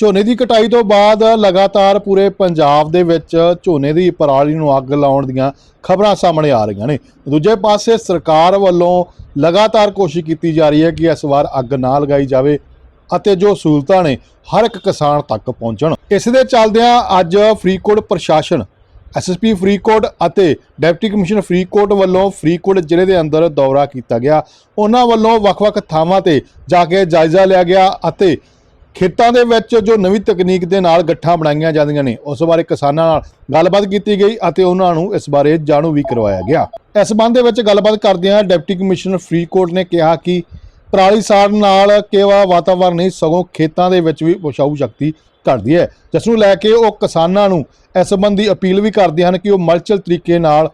ਝੋਨੇ ਦੀ ਕਟਾਈ ਤੋਂ ਬਾਅਦ ਲਗਾਤਾਰ ਪੂਰੇ ਪੰਜਾਬ ਦੇ ਵਿੱਚ ਝੋਨੇ ਦੀ ਪਰਾਲੀ ਨੂੰ ਅੱਗ ਲਾਉਣ ਦੀਆਂ ਖਬਰਾਂ ਸਾਹਮਣੇ ਆ ਰਹੀਆਂ ਨੇ। ਦੂਜੇ ਪਾਸੇ ਸਰਕਾਰ ਵੱਲੋਂ ਲਗਾਤਾਰ ਕੋਸ਼ਿਸ਼ ਕੀਤੀ ਜਾ ਰਹੀ ਹੈ ਕਿ ਇਸ ਵਾਰ ਅੱਗ ਨਾ ਲਗਾਈ ਜਾਵੇ ਅਤੇ ਜੋ ਸਹੂਲਤਾਂ ਨੇ ਹਰ ਇੱਕ ਕਿਸਾਨ ਤੱਕ ਪਹੁੰਚਣ। ਇਸ ਦੇ ਚੱਲਦਿਆਂ ਅੱਜ ਫਰੀਦਕੋਟ ਪ੍ਰਸ਼ਾਸਨ ਐਸਐਸਪੀ ਫਰੀਦਕੋਟ ਅਤੇ ਡਿਪਟੀ ਕਮਿਸ਼ਨਰ ਫਰੀਦਕੋਟ ਵੱਲੋਂ ਫਰੀਦਕੋਟ ਜ਼ਿਲ੍ਹੇ ਦੇ ਅੰਦਰ ਦੌਰਾ ਕੀਤਾ ਗਿਆ। ਉਹਨਾਂ ਵੱਲੋਂ ਵੱਖ-ਵੱਖ ਥਾਵਾਂ ਤੇ ਜਾ ਕੇ ਜਾਇਜ਼ਾ ਲਿਆ ਗਿਆ ਅਤੇ ਖੇਤਾਂ ਦੇ ਵਿੱਚ ਜੋ ਨਵੀਂ ਤਕਨੀਕ ਦੇ ਨਾਲ ਗੱਠਾਂ ਬਣਾਈਆਂ ਜਾਂਦੀਆਂ ਨੇ, ਉਸ ਬਾਰੇ ਕਿਸਾਨਾਂ ਨਾਲ ਗੱਲਬਾਤ ਕੀਤੀ ਗਈ ਅਤੇ ਉਹਨਾਂ ਨੂੰ ਇਸ ਬਾਰੇ ਜਾਣੂ ਵੀ ਕਰਵਾਇਆ ਗਿਆ। ਇਸ ਸੰਬੰਧ ਦੇ ਵਿੱਚ ਗੱਲਬਾਤ ਕਰਦਿਆਂ ਡਿਪਟੀ ਕਮਿਸ਼ਨਰ ਫਰੀਦਕੋਟ ਨੇ ਕਿਹਾ ਕਿ ਪਰਾਲੀ ਸਾੜਨ ਨਾਲ ਕੇਵਲ ਵਾਤਾਵਰਣ ਨਹੀਂ ਸਗੋਂ ਖੇਤਾਂ ਦੇ ਵਿੱਚ ਵੀ ਪਹੁੰਚਾਊ ਸ਼ਕਤੀ ਘਟਦੀ ਹੈ, ਜਿਸ ਨੂੰ ਲੈ ਕੇ ਉਹ ਕਿਸਾਨਾਂ ਨੂੰ ਇਸ ਸੰਬੰਧੀ ਅਪੀਲ ਵੀ ਕਰਦੇ ਹਨ ਕਿ ਉਹ ਮਲਚਲ ਤਰੀਕੇ ਨਾਲ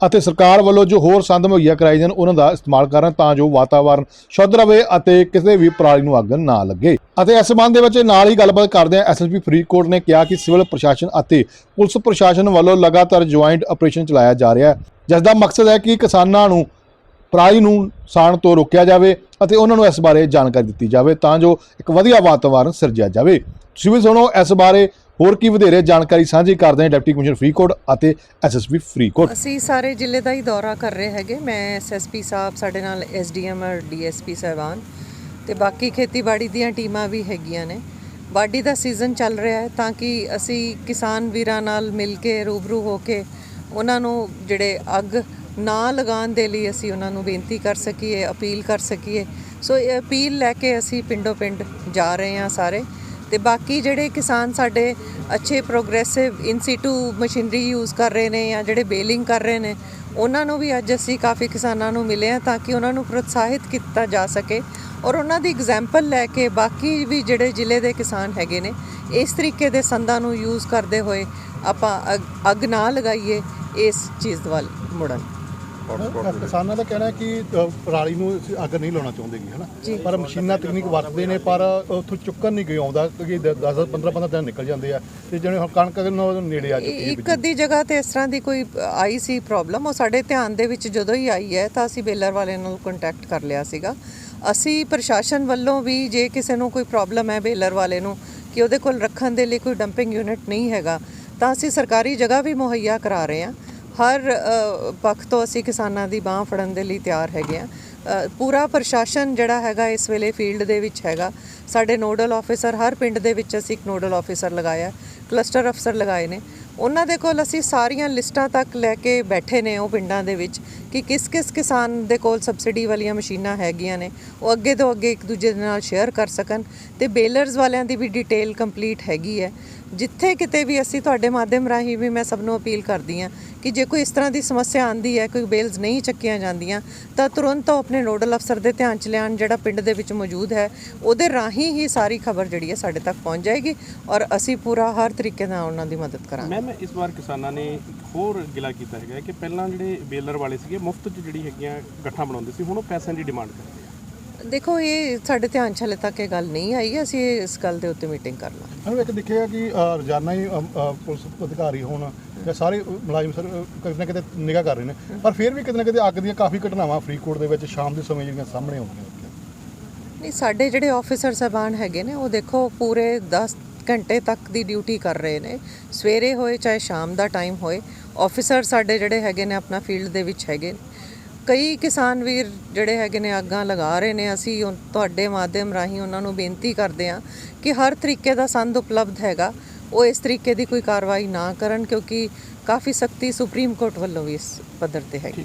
ਅਤੇ ਸਰਕਾਰ ਵੱਲੋਂ ਜੋ ਹੋਰ ਸੰਦ ਮੁਹੱਈਆ ਕਰਾਏ ਜਾਣ, ਉਹਨਾਂ ਦਾ ਇਸਤੇਮਾਲ ਕਰਨ ਤਾਂ ਜੋ ਵਾਤਾਵਰਣ ਸ਼ੁੱਧ ਰਵੇ ਅਤੇ ਕਿਸੇ ਵੀ ਪਰਾਲੀ ਨੂੰ ਅੱਗ ਨਾ ਲੱਗੇ। ਅਤੇ ਇਸ ਸੰਬੰਧ ਦੇ ਵਿੱਚ ਨਾਲ ਹੀ ਗੱਲਬਾਤ ਕਰਦੇ ਹਾਂ ਐਸਐਸਪੀ ਫਰੀਦਕੋਟ ਨੇ ਕਿਹਾ ਕਿ ਸਿਵਲ ਪ੍ਰਸ਼ਾਸਨ ਅਤੇ ਪੁਲਿਸ ਪ੍ਰਸ਼ਾਸਨ ਵੱਲੋਂ ਲਗਾਤਾਰ ਜੁਆਇੰਟ ਆਪਰੇਸ਼ਨ ਚਲਾਇਆ ਜਾ ਰਿਹਾ ਹੈ, ਜਿਸ ਦਾ ਮਕਸਦ ਹੈ ਕਿ ਕਿਸਾਨਾਂ ਨੂੰ ਪਰਾਲੀ ਨੂੰ ਸਾਣ ਤੋਂ ਰੋਕਿਆ ਜਾਵੇ ਅਤੇ ਉਹਨਾਂ ਨੂੰ ਇਸ ਬਾਰੇ ਜਾਣਕਾਰੀ ਦਿੱਤੀ ਜਾਵੇ ਤਾਂ ਜੋ ਇੱਕ ਵਧੀਆ ਵਾਤਾਵਰਣ ਸਿਰਜਿਆ ਜਾਵੇ। ਤੁਸੀਂ ਵੀ ਸੁਣੋ, ਇਸ ਬਾਰੇ ਹੋਰ ਕੀ ਵਧੇਰੇ ਜਾਣਕਾਰੀ ਸਾਂਝੀ ਕਰਦੇ ਹਾਂ ਡਿਪਟੀ ਕਮਿਸ਼ਨਰ ਫਰੀਦਕੋਟ ਅਤੇ ਐਸਐਸਪੀ ਫਰੀਦਕੋਟ। ਅਸੀਂ ਸਾਰੇ ਜ਼ਿਲ੍ਹੇ ਦਾ ਹੀ ਦੌਰਾ ਕਰ ਰਹੇ ਹੈਗੇ। ਮੈਂ ਐਸਐਸਪੀ ਸਾਹਿਬ, ਸਾਡੇ ਨਾਲ ਐਸਡੀਐਮ ਔਰ ਡੀਐਸਪੀ ਸਾਹਿਬਾਨ ਤੇ ਬਾਕੀ ਖੇਤੀਬਾੜੀ ਦੀਆਂ ਟੀਮਾਂ ਵੀ ਹੈਗੀਆਂ ਨੇ। ਵਾਢੀ ਦਾ ਸੀਜ਼ਨ ਚੱਲ ਰਿਹਾ ਹੈ ਤਾਂ ਕਿ ਅਸੀਂ ਕਿਸਾਨ ਵੀਰਾਂ ਨਾਲ ਮਿਲ ਕੇ, ਰੂਬਰੂ ਹੋ ਕੇ ਉਹਨਾਂ ਨੂੰ ਜਿਹੜੇ ਅੱਗ ਨਾ ਲਗਾਉਣ ਦੇ ਲਈ ਅਸੀਂ ਉਹਨਾਂ ਨੂੰ ਬੇਨਤੀ ਕਰ ਸਕੀਏ, ਅਪੀਲ ਕਰ ਸਕੀਏ। ਸੋ ਇਹ ਅਪੀਲ ਲੈ ਕੇ ਅਸੀਂ ਪਿੰਡੋ ਪਿੰਡ ਜਾ ਰਹੇ ਹਾਂ ਸਾਰੇ। ਤੇ ਬਾਕੀ ਜਿਹੜੇ ਕਿਸਾਨ ਸਾਡੇ ਅੱਛੇ progressive in situ machinery use ਕਰ ਰਹੇ ਨੇ ਜਾਂ ਜਿਹੜੇ ਬੇਲਿੰਗ ਕਰ ਰਹੇ ਨੇ, ਉਹਨਾਂ ਨੂੰ ਵੀ ਅੱਜ ਅਸੀਂ ਕਾਫੀ ਕਿਸਾਨਾਂ ਨੂੰ ਮਿਲੇ ਆ ਤਾਂ ਕਿ ਉਹਨਾਂ ਨੂੰ ਪ੍ਰੋਤਸਾਹਿਤ ਕੀਤਾ ਜਾ ਸਕੇ ਔਰ ਉਹਨਾਂ ਦੀ ਐਗਜ਼ਾਮਪਲ ਲੈ ਕੇ ਬਾਕੀ ਵੀ ਜਿਹੜੇ ਜ਼ਿਲ੍ਹੇ ਦੇ ਕਿਸਾਨ ਹੈਗੇ ਨੇ, ਇਸ ਤਰੀਕੇ ਦੇ ਸੰਦਾਂ ਨੂੰ ਯੂਜ਼ ਕਰਦੇ ਹੋਏ ਆਪਾਂ ਅੱਗ- ਅੱਗ ਨਾ ਲਗਾਈਏ ਇਸ ਚੀਜ਼ ਵੱਲ ਮੁੜਨ। ਕਿਸਾਨਾਂ ਦਾ ਕਹਿਣਾ ਹੈ ਕਿ ਅ, ਪਰਾਲੀ ਨੂੰ ਅਸੀਂ ਅੱਗ ਨਹੀਂ ਲਾਉਣਾ ਚਾਹੁੰਦੇ ਗੀ। ਹਨਾ ਪਰ ਮਸ਼ੀਨਾਂ ਤਕਨੀਕ ਵਰਤਦੇ ਨੇ ਪਰ ਉੱਥੋਂ ਚੁੱਕਣ ਨਹੀਂ ਗਏ ਆਉਂਦਾ ਕਿਉਂਕਿ 10 15 15 ਦਿਨ ਨਿਕਲ ਜਾਂਦੇ ਆ। ਤੇ ਜਿਵੇਂ ਹੁਣ ਕਣਕ ਦੇ ਨਾਲ ਨੇੜੇ ਆ ਚੁੱਕੀ ਹੈ ਇੱਕ ਅੱਧੀ ਜਗ੍ਹਾ ਤੇ ਇਸ ਤਰ੍ਹਾਂ ਦੀ ਕੋਈ ਆਈ ਸੀ ਪ੍ਰੋਬਲਮ ਉਹ ਸਾਡੇ ਧਿਆਨ ਦੇ ਵਿੱਚ ਜਦੋਂ ਹੀ ਆਈ ਹੈ ਤਾਂ ਅਸੀਂ ਬੇਲਰ ਵਾਲਿਆਂ ਨਾਲ ਕੰਟੈਕਟ ਕਰ ਲਿਆ ਸੀਗਾ। ਅਸੀਂ ਪ੍ਰਸ਼ਾਸਨ ਵੱਲੋਂ ਵੀ ਜੇ ਕਿਸੇ ਨੂੰ ਕੋਈ ਪ੍ਰੋਬਲਮ ਹੈ ਬੇਲਰ ਵਾਲੇ ਨੂੰ ਕਿ ਉਹਦੇ ਕੋਲ ਰੱਖਣ ਦੇ ਲਈ ਕੋਈ ਡੰਪਿੰਗ ਯੂਨਿਟ ਨਹੀਂ ਹੈਗਾ ਤਾਂ ਅਸੀਂ ਸਰਕਾਰੀ ਜਗ੍ਹਾ ਵੀ ਮੁਹੱਈਆ ਕਰਾ ਰਹੇ ਹਾਂ। ਹਰ ਪੱਖ ਤੋਂ ਅਸੀਂ ਕਿਸਾਨਾਂ ਦੀ ਬਾਹ ਫੜਨ ਦੇ ਲਈ ਤਿਆਰ ਹੈਗੇ ਆ ਪੂਰਾ ਪ੍ਰਸ਼ਾਸਨ ਜਿਹੜਾ ਹੈਗਾ ਇਸ ਵੇਲੇ ਫੀਲਡ ਦੇ ਵਿੱਚ ਹੈਗਾ। ਸਾਡੇ ਨੋਡਲ ਆਫੀਸਰ, ਹਰ ਪਿੰਡ ਦੇ ਵਿੱਚ ਅਸੀਂ ਇੱਕ ਨੋਡਲ ਆਫੀਸਰ ਲਗਾਇਆ ਕਲਸਟਰ ਅਫਸਰ ਲਗਾਏ ਨੇ। ਉਹਨਾਂ ਦੇ ਕੋਲ ਅਸੀਂ ਸਾਰੀਆਂ ਲਿਸਟਾਂ ਤੱਕ ਲੈ ਕੇ ਬੈਠੇ ਨੇ ਉਹ ਪਿੰਡਾਂ ਦੇ ਵਿੱਚ ਕਿ ਕਿਸ ਕਿਸ ਕਿਸਾਨ ਦੇ ਕੋਲ ਸਬਸਿਡੀ ਵਾਲੀਆਂ ਮਸ਼ੀਨਾਂ ਹੈਗੀਆਂ ਨੇ, ਉਹ ਅੱਗੇ ਤੋਂ ਅੱਗੇ ਇੱਕ ਦੂਜੇ ਦੇ ਨਾਲ ਸ਼ੇਅਰ ਕਰ ਸਕਣ ਤੇ ਬੇਲਰਸ ਵਾਲਿਆਂ ਦੀ ਵੀ ਡਿਟੇਲ ਕੰਪਲੀਟ ਹੈਗੀ ਹੈ। ਜਿੱਥੇ ਕਿਤੇ ਵੀ ਅਸੀਂ ਤੁਹਾਡੇ ਮਾਧਿਅਮ ਰਾਹੀਂ ਵੀ ਮੈਂ ਸਭ ਨੂੰ ਅਪੀਲ ਕਰਦੀ ਹਾਂ ਕਿ ਜੇ ਕੋਈ ਇਸ ਤਰ੍ਹਾਂ ਦੀ ਸਮੱਸਿਆ ਆਂਦੀ ਹੈ, ਕੋਈ ਬੇਲਸ ਨਹੀਂ ਚੱਕੀਆਂ ਜਾਂਦੀਆਂ, ਤਾਂ ਤੁਰੰਤ ਉਹ ਆਪਣੇ ਨੋਡਲ ਅਫਸਰ ਦੇ ਧਿਆਨ ਚ ਲਿਆਉਣ ਜਿਹੜਾ ਪਿੰਡ ਦੇ ਵਿੱਚ ਮੌਜੂਦ ਹੈ। ਉਹਦੇ ਰਾਹੀਂ ਹੀ ਸਾਰੀ ਖਬਰ ਜਿਹੜੀ ਹੈ ਸਾਡੇ ਤੱਕ ਪਹੁੰਚ ਜਾਏਗੀ ਔਰ ਅਸੀਂ ਪੂਰਾ ਹਰ ਤਰੀਕੇ ਨਾਲ ਉਹਨਾਂ ਦੀ ਮਦਦ ਕਰਾਂਗੇ। ਮੈਮ ਇਸ ਵਾਰ ਕਿਸਾਨਾਂ ਨੇ ਇੱਕ ਹੋਰ ਗਿਲਾ ਕੀਤਾ ਹੈਗਾ ਕਿ ਪਹਿਲਾਂ ਜਿਹੜੇ ਬੇਲਰ ਵਾਲੇ ਸੀਗੇ, ਮੁਫਤ 'ਚ ਜਿਹੜੀ ਹੈਗੀਆਂ ਗੱਠਾਂ ਬਣਾਉਂਦੇ ਸੀ, ਹੁਣ ਉਹ ਪੈਸਿਆਂ ਦੀ ਡਿਮਾਂਡ ਕਰਦੇ ਦੇਖੋ ਇਹ ਸਾਡੇ ਧਿਆਨ ਚ ਹਲੇ ਤੱਕ ਇਹ ਗੱਲ ਨਹੀਂ ਆਈ ਅਸੀਂ ਇਸ ਗੱਲ ਦੇ ਉੱਤੇ ਮੀਟਿੰਗ ਕਰ ਲਾਂਗੇ। ਸਾਨੂੰ ਇੱਕ ਦੇਖਿਆ ਕਿ ਅ, ਰੋਜ਼ਾਨਾ ਹੀ ਅ, ਅ, ਪੁਲਿਸ ਅਧਿਕਾਰੀ ਹੋਣ ਜਾਂ ਸਾਰੇ ਮੁਲਾਜ਼ਮ ਸਰ ਕਿਤੇ ਨਾ ਕਿਤੇ ਨਿਗਾਹ ਕਰ ਰਹੇ ਨੇ। ਪਰ ਫਿਰ ਵੀ ਕਿਤੇ ਨਾ ਕਿਤੇ ਅੱਗ ਦੀਆਂ ਕਾਫੀ ਘਟਨਾਵਾਂ ਫਰੀਦਕੋਟ ਦੇ ਵਿੱਚ ਸ਼ਾਮ ਦੇ ਸਮੇਂ ਜਿਹੜੀਆਂ ਸਾਹਮਣੇ ਆਉਂਦੀਆਂ ਨਹੀਂ ਸਾਡੇ ਜਿਹੜੇ ਆਫੀਸਰ ਸਾਹਿਬਾਨ ਹੈਗੇ ਨੇ ਉਹ ਦੇਖੋ ਪੂਰੇ 10 ਘੰਟੇ ਤੱਕ ਦੀ ਡਿਊਟੀ ਕਰ ਰਹੇ ਨੇ। ਸਵੇਰੇ ਹੋਏ ਚਾਹੇ ਸ਼ਾਮ ਦਾ ਟਾਈਮ ਹੋਏ ਆਫੀਸਰ ਸਾਡੇ ਜਿਹੜੇ ਹੈਗੇ ਨੇ ਆਪਣਾ ਫੀਲਡ ਦੇ ਵਿੱਚ ਹੈਗੇ ਨੇ। ਕਈ ਕਿਸਾਨ ਵੀਰ ਜਿਹੜੇ ਹੈਗੇ ਨੇ ਅੱਗਾਂ ਲਗਾ ਰਹੇ ਨੇ ਅਸੀਂ ਉਹ- ਤੁਹਾਡੇ ਮਾਧਿਅਮ ਰਾਹੀਂ ਉਹਨਾਂ ਨੂੰ ਬੇਨਤੀ ਕਰਦੇ ਹਾਂ ਕਿ ਹਰ ਤਰੀਕੇ ਦਾ ਸੰਦ ਉਪਲਬਧ ਹੈਗਾ ਉਹ ਇਸ ਤਰੀਕੇ ਦੀ ਕੋਈ ਕਾਰਵਾਈ ਨਾ ਕਰਨ ਕਿਉਂਕਿ ਕਾਫੀ ਸਖਤੀ ਸੁਪਰੀਮ ਕੋਰਟ ਵੱਲੋਂ ਵੀ ਇਸ ਪੱਧਰ ਤੇ ਹੈਗੀ।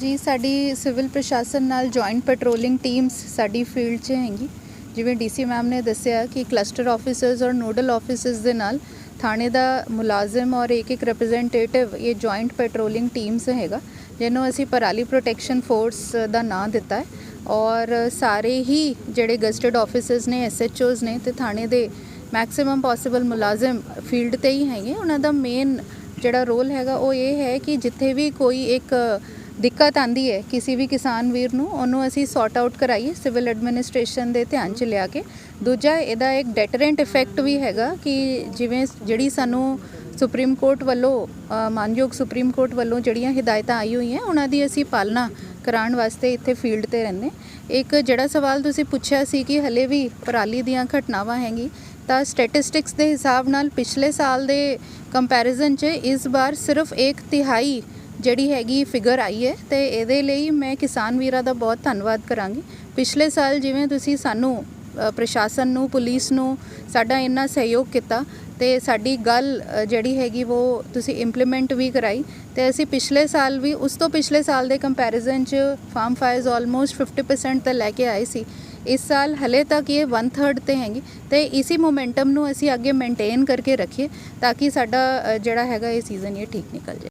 ਜੀ ਸਾਡੀ ਸਿਵਲ ਪ੍ਰਸ਼ਾਸਨ ਨਾਲ ਜੁਆਇੰਟ ਪੈਟਰੋਲਿੰਗ ਟੀਮਸ ਸਾਡੀ ਫੀਲਡ 'ਚ ਹੈਗੀ। ਜਿਵੇਂ ਡੀਸੀ ਮੈਮ ਨੇ ਦੱਸਿਆ ਕਿ ਕਲਸਟਰ ਆਫੀਸਰਸ ਔਰ ਨੋਡਲ ਆਫੀਸਰਸ ਦੇ ਨਾਲ ਥਾਣੇ ਦਾ ਮੁਲਾਜ਼ਮ ਔਰ ਇੱਕ ਇੱਕ ਰਿਪਰੈਜ਼ੈਂਟੇਟਿਵ ਇਹ ਜੁਆਇੰਟ ਪੈਟਰੋਲਿੰਗ ਟੀਮਸ ਹੈਗਾ, ਜਿਹਨੂੰ ਅਸੀਂ ਪਰਾਲੀ ਪ੍ਰੋਟੈਕਸ਼ਨ ਫੋਰਸ ਦਾ ਨਾਂ ਦਿੱਤਾ ਹੈ ਔਰ ਸਾਰੇ ਹੀ ਜਿਹੜੇ ਗਸਟਡ ਆਫੀਸਰਸ ਨੇ ਐਸਐਚਓਸ ਨੇ ਤੇ ਥਾਣੇ ਦੇ ਮੈਕਸਿਮਮ ਪੋਸੀਬਲ ਮੁਲਾਜ਼ਮ ਫੀਲਡ ਤੇ ਹੀ ਹੈਗੇ। ਉਹਨਾਂ ਦਾ ਮੇਨ ਜਿਹੜਾ ਰੋਲ ਹੈਗਾ ਉਹ ਇਹ ਹੈ ਕਿ ਜਿੱਥੇ ਵੀ ਕੋਈ ਇੱਕ ਦਿੱਕਤ ਆਂਦੀ ਹੈ ਕਿਸੇ ਵੀ ਕਿਸਾਨ ਵੀਰ ਨੂੰ, ਉਹਨੂੰ ਅਸੀਂ ਸੌਟ ਆਊਟ ਕਰਾਈਏ ਸਿਵਲ ਐਡਮਿਨਿਸਟ੍ਰੇਸ਼ਨ ਦੇ ਧਿਆਨ 'ਚ ਲਿਆ ਕੇ। ਦੂਜਾ, ਇਹਦਾ ਇੱਕ ਡੈਟਰੈਂਟ ਇਫੈਕਟ ਵੀ ਹੈਗਾ ਕਿ ਜਿਵੇਂ ਜਿਹੜੀ ਸਾਨੂੰ ਸੁਪਰੀਮ ਕੋਰਟ ਵੱਲੋਂ ਮਾਨਯੋਗ ਸੁਪਰੀਮ ਕੋਰਟ ਵੱਲੋਂ ਜਿਹੜੀਆਂ ਹਦਾਇਤਾਂ ਆਈ ਹੋਈਆਂ, ਉਹਨਾਂ ਦੀ ਅਸੀਂ ਪਾਲਣਾ ਕਰਾਉਣ ਵਾਸਤੇ ਇੱਥੇ ਫੀਲਡ ਤੇ ਰਹਿੰਦੇ। ਇੱਕ ਜਿਹੜਾ ਸਵਾਲ ਤੁਸੀਂ ਪੁੱਛਿਆ ਸੀ ਕਿ ਹਲੇ ਵੀ ਪਰਾਲੀ ਦੀਆਂ ਘਟਨਾਵਾਂ ਹੈਗੀ ਤਾਂ ਸਟੈਟਿਸਟਿਕਸ ਦੇ ਹਿਸਾਬ ਨਾਲ ਪਿਛਲੇ ਸਾਲ ਦੇ ਕੰਪੈਰੀਜ਼ਨ 'ਚ ਇਸ ਵਾਰ ਸਿਰਫ ਇੱਕ ਤਿਹਾਈ ਜਿਹੜੀ ਹੈਗੀ ਫਿਗਰ ਆਈ ਹੈ ਤੇ ਇਹਦੇ ਲਈ ਮੈਂ ਕਿਸਾਨ ਵੀਰਾਂ ਦਾ ਬਹੁਤ ਧੰਨਵਾਦ ਕਰਾਂਗੀ। ਪਿਛਲੇ ਸਾਲ ਜਿਵੇਂ ਤੁਸੀਂ ਸਾਨੂੰ ਪ੍ਰਸ਼ਾਸਨ ਨੂੰ, ਪੁਲਿਸ ਨੂੰ ਸਾਡਾ ਇੰਨਾ ਸਹਿਯੋਗ ਕੀਤਾ ਤੇ ਸਾਡੀ ਗੱਲ ਜਿਹੜੀ ਹੈਗੀ ਉਹ ਤੁਸੀਂ ਇੰਪਲੀਮੈਂਟ ਵੀ ਕਰਾਈ ਤੇ ਅਸੀਂ ਪਿਛਲੇ ਸਾਲ ਵੀ, ਉਸ ਤੋਂ ਪਿਛਲੇ ਸਾਲ ਦੇ ਕੰਪੈਰੀਜ਼ਨ 'ਚ ਫਾਰਮ ਫਾਇਰਸ ਆਲਮੋਸਟ 50% ਤੇ ਲੈ ਕੇ ਆਏ ਸੀ। ਇਸ ਸਾਲ ਹਲੇ ਤੱਕ ਇਹ 1/3 ਤੇ ਹੈਗੀ ਤੇ ਇਸੀ ਮੋਮੈਂਟਮ ਨੂੰ ਅਸੀਂ ਅੱਗੇ ਮੇਨਟੇਨ ਕਰਕੇ ਰੱਖੀਏ ਤਾਂ ਕਿ ਸਾਡਾ ਜਿਹੜਾ ਹੈਗਾ ਇਹ ਸੀਜ਼ਨ ਇਹ ਠੀਕ ਨਿਕਲ ਜਾਏ।